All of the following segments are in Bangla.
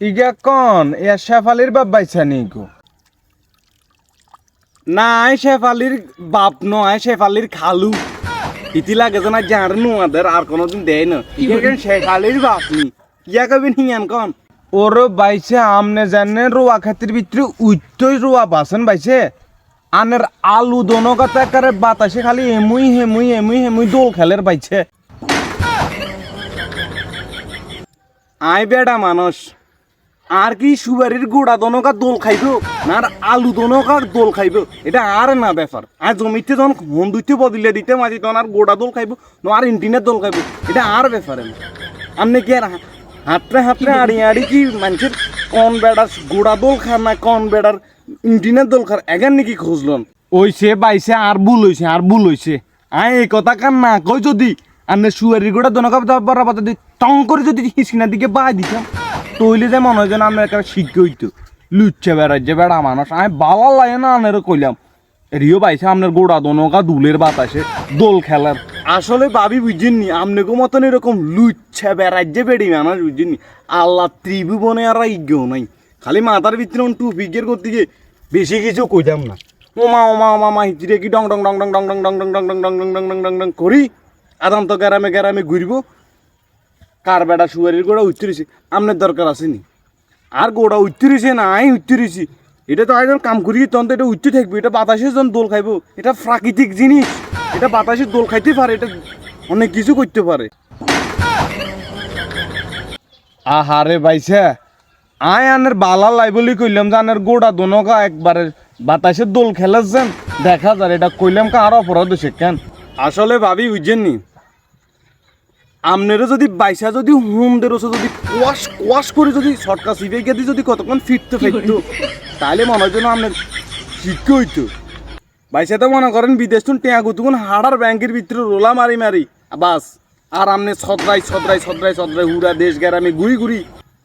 ইগা কন ইয়া শেফালির বাপ বাইছা নি গো। না আই শেফালির বাপ নয় শেফালির খালু। ইতি লাগে যে না জার নুয়াদের আর কোনোদিন দেয় না। ইগা কেন শেফালির বাপ নি? ইয়া কবি হিয়ান কন? ওর বাইছে আমনে জানে রোয়া খাতির ভিতরে উইতই রোয়া বাসন বাইছে। আনের আলু দোনো কথা করে বাতাসে খালি এমুই হেমুই এমুই হেমুই দোল খেলের বাইছে। আই বেড়া মানুষ। আর কি সুবারির গোড়া দনকা দোল খাইব, না আর আলু দনকা দোল খাইব, এটা আর না ব্যাপার। আর জমিতে যখন হন্দুতে বদলে দিতে মাঝে তখন আর গোড়া দোল খাইব, না আর ইন্টিনের দোল খাইব, এটা আর ব্যাপারে না আপনি কি আর হাতরে হাতরে আড়ি আড়ি কি মানুষের কন বেড়ার গোড়া দোল খার না কন বেড়ার ইন্টিনের দোল খার এগান নাকি খুঁজলন? ওইছে, বাইছে, আর ভুল হইছে, আর ভুল হইছে। আয়, এই কথা কান না কই যদি? আনে সুয়ারি গোড়া দনকা বড় বাতা দি টং করে যদি হিসকিনার দিকে বাই দিতাম তৈলে যে মনে হয় যেন আমরা একটা শিখে হইতো লুচ্ছে বেড়াচ্ছে বেড়া মানুষ আমি বালা লাগে না আনের কইলাম রিও পাইছে আপনার গোড়া দনকা দুলের বাতাসে দোল খেলার আসলে ভাবি বুঝিনি আপনাকে মতন এরকম লুচ্ছে বেড়াচ্ছে বেড়ি মানুষ বুঝিনি আল্লাহ ত্রিভুবনে আর ইজ্ঞও নাই খালি মাথার ভিতরে টু ফিগের করতে গিয়ে বেশি কিছু কইতাম না ওমা ওমা ওমা মা হিচিরে কি ডং ডং ডং ডং ডং ডং ডং ডং ডং ডং ডং ডং ডং ডং ডং ডং করি আদাম তো গ্যারামে গ্যারামে ঘুরবো কার বেড়া সুয়ারির গোড়া উত্তরেছি আপনার দরকার আসেনি। আর গোড়া উত্তরেছে না আই উত্তরেছি এটা তো একজন কাম করি তখন তো এটা উত্তর থাকবে, এটা বাতাসে যখন দোল খাইব। এটা প্রাকৃতিক জিনিস, এটা বাতাসে দোল খাইতে পারে, এটা অনেক কিছু করতে পারে। আহারে বাইসা আয় আনের বালা লাই বলি কইলাম যে আনের গোড়া দোনকা একবারে বাতাসের দোল খেলেছেন দেখা যায় এটা কইলাম কা আর অপরাধ হয়েছে কেন? আসলে ভাবি বুঝছেননি আমনেরও যদি বাইসা যদি হুমদের ওসে যদি কোয়াশ কোয়াশ করে যদি শর্টকা সিভে গেদি যদি কতক্ষণ ফিরতে ফিরতো তাহলে মনে হয় যেন আপনার শিক্ষা হইতো। বাইসা তো মনে করেন বিদেশ তুন টেয়া গুতুকুন হাড়ার ব্যাংকের ভিতরে রোলা মারি মারি। বাস। আর আমনে সদরাই সদরাই সদরাই সদরাই হুড়া দেশ গ্যারামে ঘুরি ঘুরি।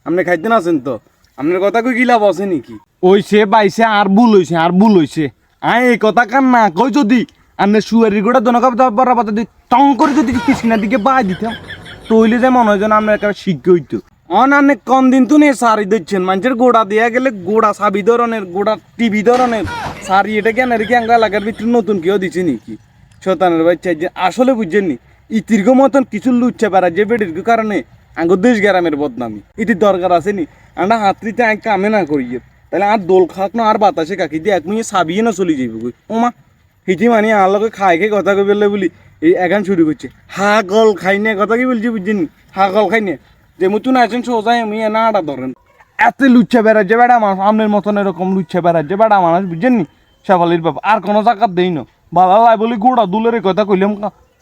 আপনি খাইতে না আছেন তো? আপনার কথা কই গিলা বসে নাকি? ওই সে বাইসে আর ভুল হইছে আর ভুল হইছে। আয় এই কথা কান না কই যদি। আপনি সুয়ারি গোটা দনকা বড় পাতা দি টং করে যদি কিসকিনার দিকে বাই দিতাম তৈলে যে মনে হয় যেন আমরা একটা শিখে হইতো। অন আনে কম দিন তো নিয়ে সারি দিচ্ছেন মানুষের গোড়া দেয়া গেলে গোড়া সাবি ধরনের, গোড়া টিভি ধরনের, সারি এটা কেন কি আঙ্গা লাগার ভিতরে নতুন কেউ দিছে নাকি? শতানের বাচ্চা, যে আসলে বুঝছেন নি ইতির্গ মতন কিছু লুচ্ছা বেড়া যে বেড়ির কারণে আঙ্গ দেশ গ্রামের বদনামি। ইতি দরকার আছে নি, আমরা হাতরিতে আই কামে না করিয়ে, তাহলে আর দোল খাক আর বাতাসে কাকি দিয়ে এক মিনিট সাবিয়ে না চলে যাইব ওমা, হিটি মানি আর লগে খাই খাই কথা বললে বলি। এই এখান শুরু করছে। হা গল খাই না কথা কি বলছি বুঝছেন? হা গল খাই না যে মতন আছেন সোজাই আমি না আটা ধরেন। এত লুচ্ছা বেড়াচ্ছে বেড়া মানুষ, আমনের মতন এরকম লুচ্ছা বেড়াচ্ছে বেড়া মানুষ, বুঝছেন নি? শেফালির বাবা আর কোনো জায়গা দেই না। বাবা লাই বলি, গোড়া দুলের কথা কইলাম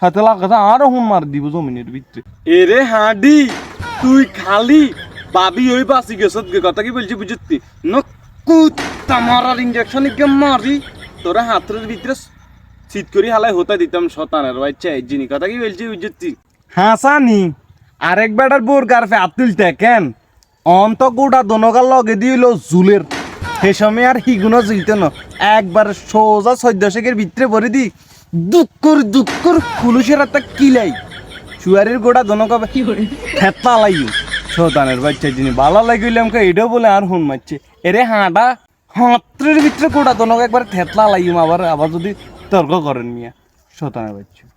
হাতে লাগা আরও হুন মার দিব জমিনের ভিতরে। এরে হাঁডি, তুই খালি বাবি ওই বাসি গেছ কথা কি বলছি বুঝতি ন কুত্তা মারার ইঞ্জেকশন মারি, তোরা হাতের ভিতরে শীত করি হালাই হতা দিতাম শতানের বাচ্চা এই জিনি কথা কি বলছি বুঝতি হাসানি আরেক বেটার বোর গারফে আতুল কেন অন্ত গোটা দনকার লগে দিল জুলের। সে সময় আর হিগুনো জিলতে ন। একবার সোজা চোদ্দ শেখের ভিতরে ভরে দি। দুঃখর দুঃখর পুলিশের একটা কিলাই। চুয়ারির গোড়া দনকা থেতলা লাইও শতানের বাচ্চা জিনি বালা লাগিলে আমাকে এটাও বলে আর হুন মারছে। এরে হাঁটা। হাতরের ভিতরে গোড়া দনকা একবার থেতলা লাইম আবার আবার যদি তর্ক করেন মিয়া। শতানা বাচ্চা।